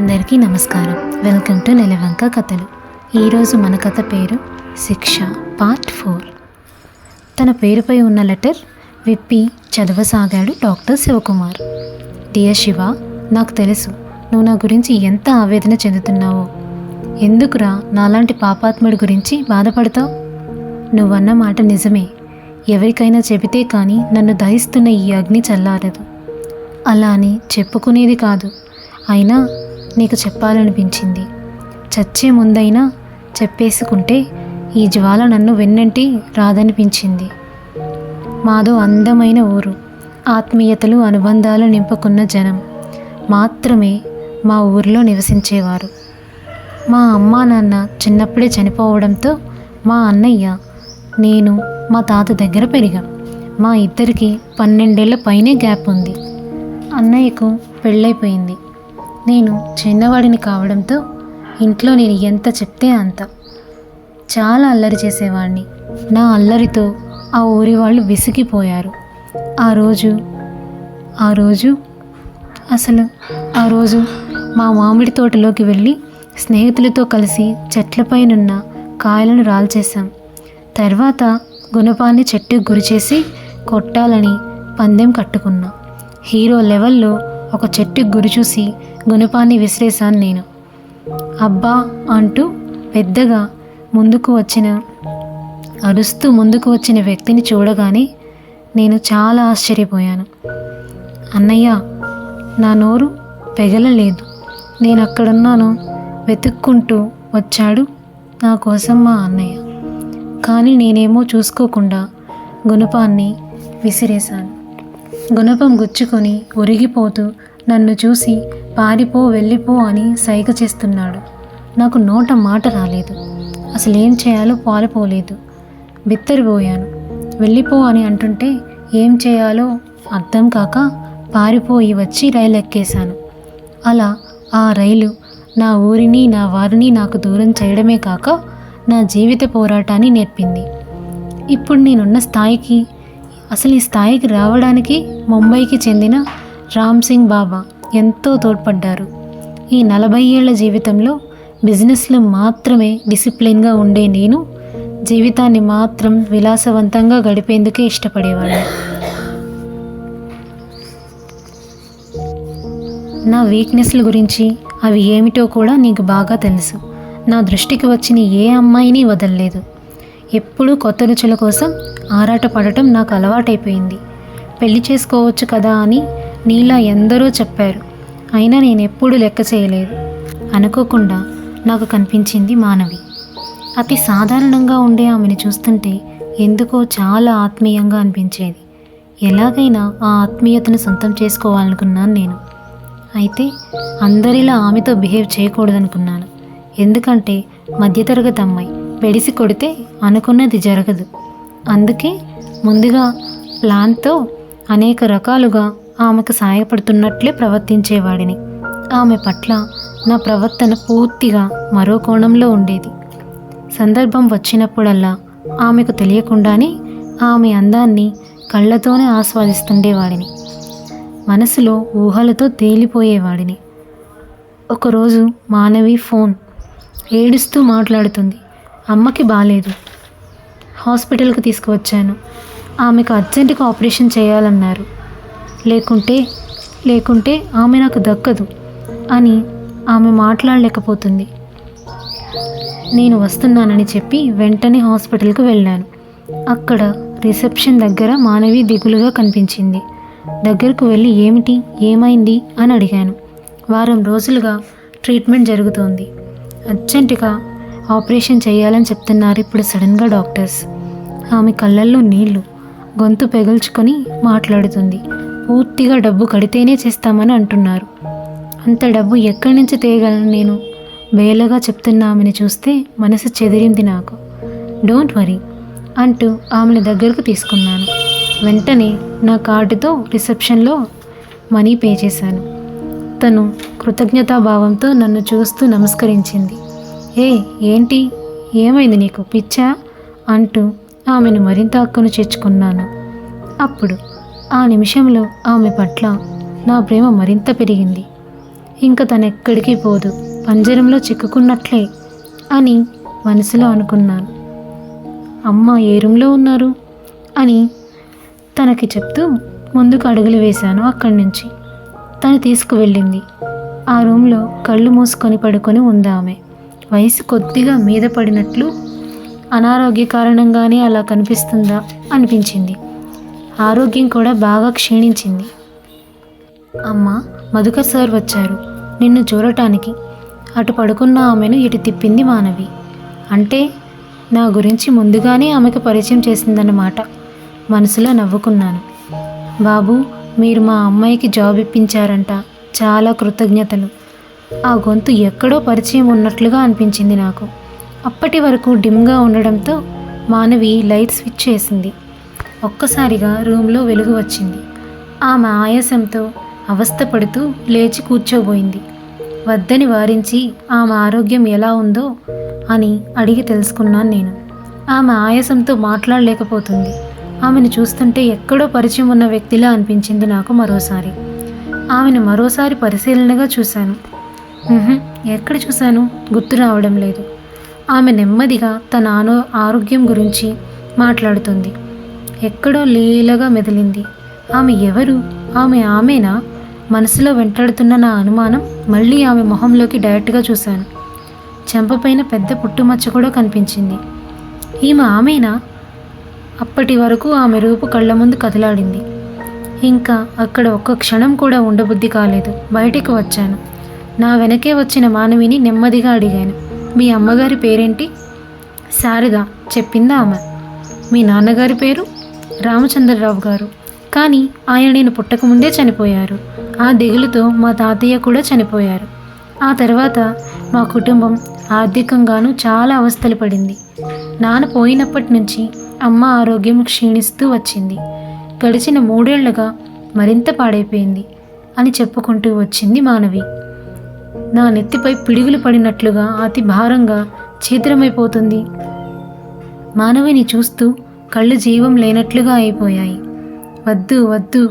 అందరికీ నమస్కారం. Welcome to నెలవంక కథలు. ఈరోజు మన కథ పేరు శిక్ష పార్ట్ ఫోర్. తన పేరుపై ఉన్న లెటర్ విప్పి చదవసాగాడు డాక్టర్ శివకుమార్. డియర్ శివ నాకు తెలుసు. నువ్వు నా గురించి ఎంత ఆవేదన చెందుతున్నావో. ఎందుకురా నాలాంటి పాపాత్ముడి గురించి బాధపడతావు? నువ్వన్న మాట నిజమే. ఎవరికైనా చెబితే కానీ నన్ను దహిస్తున్న ఈ అగ్ని చల్లారదు. అలా అని చెప్పుకునేది కాదు. అయినా నీకు చెప్పాలనిపించింది. చచ్చే ముందైనా చెప్పేసుకుంటే ఈ జ్వాల నన్ను వెన్నంటి రాదనిపించింది. మాదో అందమైన ఊరు ఆత్మీయతలు అనుబంధాలు నింపుకున్న జనం. మాత్రమే మా ఊరిలో నివసించేవారు. మా అమ్మా నాన్న చిన్నప్పుడే చనిపోవడంతో మా అన్నయ్య నేను మా తాత దగ్గర పెరిగాం. మా ఇద్దరికి పన్నెండేళ్ళ పైనే గ్యాప్ ఉంది. అన్నయ్యకు పెళ్ళైపోయింది. నేను చిన్నవాడిని కావడంతో ఇంట్లో నేను ఎంత చెప్తే అంత. చాలా అల్లరి చేసేవాడిని నా అల్లరితో ఆ ఊరి వాళ్ళు విసిగిపోయారు. ఆ రోజు ఆ రోజు అసలు ఆ రోజు మా మామిడి తోటలోకి వెళ్ళి స్నేహితులతో కలిసి చెట్లపైనున్న కాయలను రాల్చేశాం. తర్వాత గుణపాన్ని చెట్టుకు గురిచేసి కొట్టాలని పందెం కట్టుకున్నా. హీరో లెవెల్లో ఒక చెట్టుకు గురి చూసి గుణపాన్ని విసిరేశాను నేను. అబ్బా అంటూ పెద్దగా ముందుకు వచ్చిన అరుస్తూ ముందుకు వచ్చిన వ్యక్తిని చూడగానే నేను చాలా ఆశ్చర్యపోయాను. అన్నయ్య నా నోరు పెగలలేదు. నేను అక్కడున్నాను వెతుక్కుంటూ వచ్చాడు నా కోసం మా అన్నయ్య. కానీ నేనేమో చూసుకోకుండా గుణపాన్ని విసిరేశాను. గుణపం గుచ్చుకొని ఒరిగిపోతూ నన్ను చూసి పారిపో వెళ్ళిపో అని సైగ చేస్తున్నాడు. నాకు నోట మాట రాలేదు. అసలు ఏం చేయాలో పాలుపోలేదు బిత్తరిపోయాను. వెళ్ళిపో అని అంటుంటే ఏం చేయాలో అర్థం కాక పారిపోయి వచ్చి రైలు ఎక్కేశాను. అలా ఆ రైలు నా ఊరిని నా వారిని నాకు దూరం చేయడమే కాక నా జీవిత పోరాటాన్ని నేర్పింది. ఇప్పుడు నేనున్న స్థాయికి అసలు ఈ స్థాయికి రావడానికి ముంబైకి చెందిన రామ్ సింగ్ బాబా. ఎంతో తోడ్పడ్డారు. ఈ నలభై ఏళ్ళ జీవితంలో బిజినెస్లో మాత్రమే డిసిప్లిన్గా ఉండే నేను జీవితాన్ని మాత్రం విలాసవంతంగా గడిపేందుకే ఇష్టపడేవాడిని. నా వీక్నెస్ల గురించి అవి ఏమిటో కూడా నీకు బాగా తెలుసు. నా దృష్టికి వచ్చిన ఏ అమ్మాయిని వదలలేదు. ఎప్పుడూ కొత్త రుచుల కోసం ఆరాటపడటం నాకు అలవాటైపోయింది. పెళ్ళి చేసుకోవచ్చు కదా అని నీలా ఎందరో చెప్పారు. అయినా నేను ఎప్పుడూ లెక్క చేయలేదు. అనుకోకుండా నాకు కనిపించింది మానవి. అతి సాధారణంగా ఉండే ఆమెను చూస్తుంటే ఎందుకో చాలా ఆత్మీయంగా అనిపించేది. ఎలాగైనా ఆ ఆత్మీయతను సొంతం చేసుకోవాలనుకున్నాను నేను. అయితే అందరిలా ఆమెతో బిహేవ్ చేయకూడదనుకున్నాను. ఎందుకంటే మధ్యతరగతి అమ్మాయి. పెడిసి కొడితే అనుకున్నది జరగదు. అందుకే ముందుగా ప్లాన్తో అనేక రకాలుగా ఆమెకు సాయపడుతున్నట్లే ప్రవర్తించేవాడిని. ఆమె పట్ల నా ప్రవర్తన పూర్తిగా మరో కోణంలో ఉండేది. సందర్భం వచ్చినప్పుడల్లా ఆమెకు తెలియకుండానే ఆమె అందాన్ని కళ్ళతోనే ఆస్వాదిస్తుండేవాడిని. మనసులో ఊహలతో తేలిపోయేవాడిని. ఒకరోజు మానవి ఫోన్ ఏడుస్తూ మాట్లాడుతుంది. అమ్మకి బాలేదు. హాస్పిటల్కి తీసుకువచ్చాను. ఆమెకు అర్జెంటుగా ఆపరేషన్ చేయాలన్నారు. లేకుంటే లేకుంటే ఆమె నాకు దక్కదు అని ఆమె మాట్లాడలేకపోతుంది. నేను వస్తున్నానని చెప్పి వెంటనే హాస్పిటల్కి వెళ్ళాను. అక్కడ రిసెప్షన్ దగ్గర మానవి దిగులుగా కనిపించింది. దగ్గరకు వెళ్ళి ఏమిటి ఏమైంది అని అడిగాను. వారం రోజులుగా ట్రీట్మెంట్ జరుగుతోంది. అర్జెంటుగా ఆపరేషన్ చేయాలని చెప్తున్నారు ఇప్పుడు సడన్గా డాక్టర్స్. ఆమె కళ్ళల్లో నీళ్ళు గొంతు పెగల్చుకొని మాట్లాడుతుంది. పూర్తిగా డబ్బు కడితేనే చేస్తామని అంటున్నారు. అంత డబ్బు ఎక్కడి నుంచి తేయగలను నేను? వేలగా చెప్తున్నామని చూస్తే మనసు చెదిరింది నాకు. డోంట్ వరీ అంటూ ఆమెను దగ్గరకు తీసుకున్నాను. వెంటనే నా కార్డుతో రిసెప్షన్లో మనీ పే చేశాను. తను కృతజ్ఞతాభావంతో నన్ను చూస్తూ నమస్కరించింది. ఏ ఏంటి? ఏమైంది నీకు? పిచ్చా? అంటూ ఆమెను మరింత అక్కను చేర్చుకున్నాను. అప్పుడు ఆ నిమిషంలో ఆమె పట్ల నా ప్రేమ మరింత పెరిగింది. ఇంకా తనెక్కడికి పోదు పంజరంలో చిక్కుకున్నట్లే అని మనసులో అనుకున్నాను. అమ్మ ఏ రూమ్లో ఉన్నారు? అని తనకి చెప్తూ ముందుకు అడుగులు వేశాను అక్కడి నుంచి. తను తీసుకువెళ్ళింది. ఆ రూమ్లో కళ్ళు మూసుకొని పడుకొని ఉంది ఆమె. వయసు కొద్దిగా మీద పడినట్లు అనారోగ్య కారణంగానే అలా కనిపిస్తుందా అనిపించింది. ఆరోగ్యం కూడా బాగా క్షీణించింది. అమ్మ మధుకర్ సార్ వచ్చారు. నిన్ను చూడటానికి. అటు పడుకున్న ఆమెను ఇటు తిప్పింది మానవి. అంటే నా గురించి ముందుగానే ఆమెకు పరిచయం చేసిందన్నమాట. మనసులో నవ్వుకున్నాను. బాబు మీరు మా అమ్మాయికి జాబ్ ఇప్పించారంట. చాలా కృతజ్ఞతలు. ఆ గొంతు ఎక్కడో పరిచయం ఉన్నట్లుగా అనిపించింది నాకు. అప్పటి వరకు డిమ్గా ఉండడంతో మానవి లైట్ స్విచ్ చేసింది. ఒక్కసారిగా రూమ్లో వెలుగు వచ్చింది. ఆమె ఆయాసంతో అవస్థపడుతూ లేచి కూర్చోబోయింది. వద్దని వారించి ఆమె ఆరోగ్యం ఎలా ఉందో అని అడిగి తెలుసుకున్నాను నేను. ఆమె ఆయాసంతో మాట్లాడలేకపోతుంది. ఆమెను చూస్తుంటే ఎక్కడో పరిచయం ఉన్న వ్యక్తిలా అనిపించింది నాకు మరోసారి. ఆమెను మరోసారి పరిశీలనగా చూశాను. ఎక్కడ చూశాను? గుర్తు రావడం లేదు. ఆమె నెమ్మదిగా తన ఆనో ఆరోగ్యం గురించి మాట్లాడుతుంది. ఎక్కడో లీలగా మెదిలింది. ఆమె ఎవరు? ఆమె ఆమెనా? మనసులో వెంటాడుతున్న నా అనుమానం మళ్ళీ ఆమె మొహంలోకి డైరెక్ట్గా చూశాను. చెంపపైన పెద్ద పుట్టుమచ్చ కూడా కనిపించింది. ఈమె ఆమెనా? అప్పటి వరకు ఆమె రూపు కళ్ళ ముందు కదలాడింది. ఇంకా అక్కడ ఒక్క క్షణం కూడా ఉండబుద్ధి కాలేదు. బయటికి వచ్చాను. నా వెనకే వచ్చిన మానవిని నెమ్మదిగా అడిగాను. మీ అమ్మగారి పేరేంటి? శారద చెప్పిందా ఆమె? మీ నాన్నగారి పేరు? రామచంద్రరావు గారు. కానీ ఆయన నేను పుట్టకముందే చనిపోయారు. ఆ దిగులుతో మా తాతయ్య కూడా చనిపోయారు. ఆ తర్వాత మా కుటుంబం ఆర్థికంగానూ చాలా అవస్థలు పడింది. నాన్న పోయినప్పటి నుంచి అమ్మ ఆరోగ్యం క్షీణిస్తూ వచ్చింది. గడిచిన మూడేళ్ళుగా మరింత పాడైపోయింది అని చెప్పుకుంటూ వచ్చింది మానవి. నా నెత్తిపై పిడుగులు పడినట్లుగా అతి భారంగా ఛిద్రమైపోతుంది. మానవిని చూస్తూ కళ్ళు జీవం లేనట్లుగా అయిపోయాయి. వద్దు వద్దు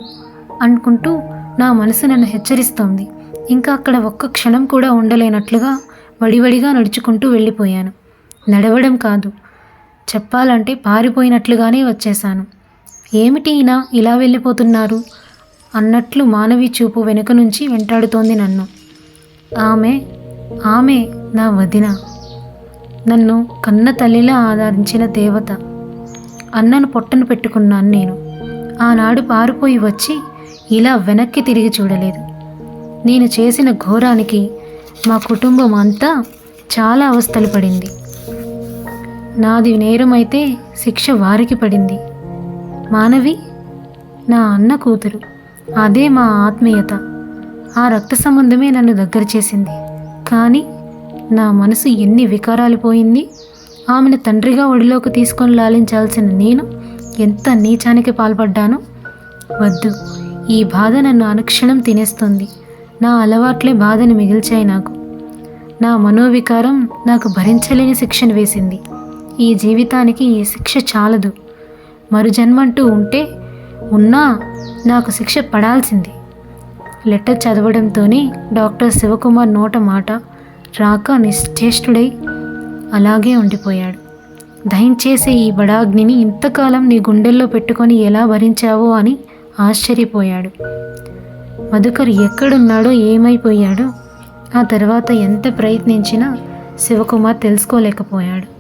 అనుకుంటూ నా మనసు నన్ను హెచ్చరిస్తోంది. ఇంకా అక్కడ ఒక్క క్షణం కూడా ఉండలేనట్లుగా వడివడిగా నడుచుకుంటూ వెళ్ళిపోయాను. నడవడం కాదు చెప్పాలంటే పారిపోయినట్లుగానే వచ్చేశాను. ఏమిటి ఈయన ఇలా వెళ్ళిపోతున్నారు? అన్నట్లు మానవి చూపు వెనుక నుంచి వెంటాడుతోంది నన్ను. ఆమె ఆమె నా వదిన. నన్ను కన్న తల్లిలా ఆదరించిన దేవత. అన్నను పొట్టను పెట్టుకున్నాను నేను. ఆనాడు పారిపోయి వచ్చి ఇలా వెనక్కి తిరిగి చూడలేదు. నేను చేసిన ఘోరానికి మా కుటుంబం అంతా చాలా అవస్థలు పడింది. నాది నేరమైతే శిక్ష వారికి పడింది. మానవి నా అన్న కూతురు అదే మా ఆత్మీయత. ఆ రక్త సంబంధమే నన్ను దగ్గర చేసింది. కానీ నా మనసు ఎన్ని వికారాలు పోయింది ఆమెను తండ్రిగా ఒడిలోకి తీసుకొని లాలించాల్సిన నేను ఎంత నీచానికి పాల్పడ్డాను? వద్దు ఈ బాధ నన్ను అనుక్షణం తినేస్తుంది. నా అలవాట్లే బాధని మిగిల్చాయి నాకు. నా మనోవికారం నాకు భరించలేని శిక్షను వేసింది. ఈ జీవితానికి ఈ శిక్ష చాలదు. మరు జన్మంటూ ఉంటే ఉన్నా నాకు శిక్ష పడాల్సింది. లెటర్ చదవడంతోనే డాక్టర్ శివకుమార్ నోట మాట రాక నిశ్చేష్టుడై అలాగే ఉండిపోయాడు. దహించేసే ఈ బడాగ్నిని ఇంతకాలం నీ గుండెల్లో పెట్టుకొని ఎలా భరించావో అని ఆశ్చర్యపోయాడు. మధుకర్ ఎక్కడున్నాడో ఏమైపోయాడో ఆ తర్వాత ఎంత ప్రయత్నించినా శివకుమార్ తెలుసుకోలేకపోయాడు.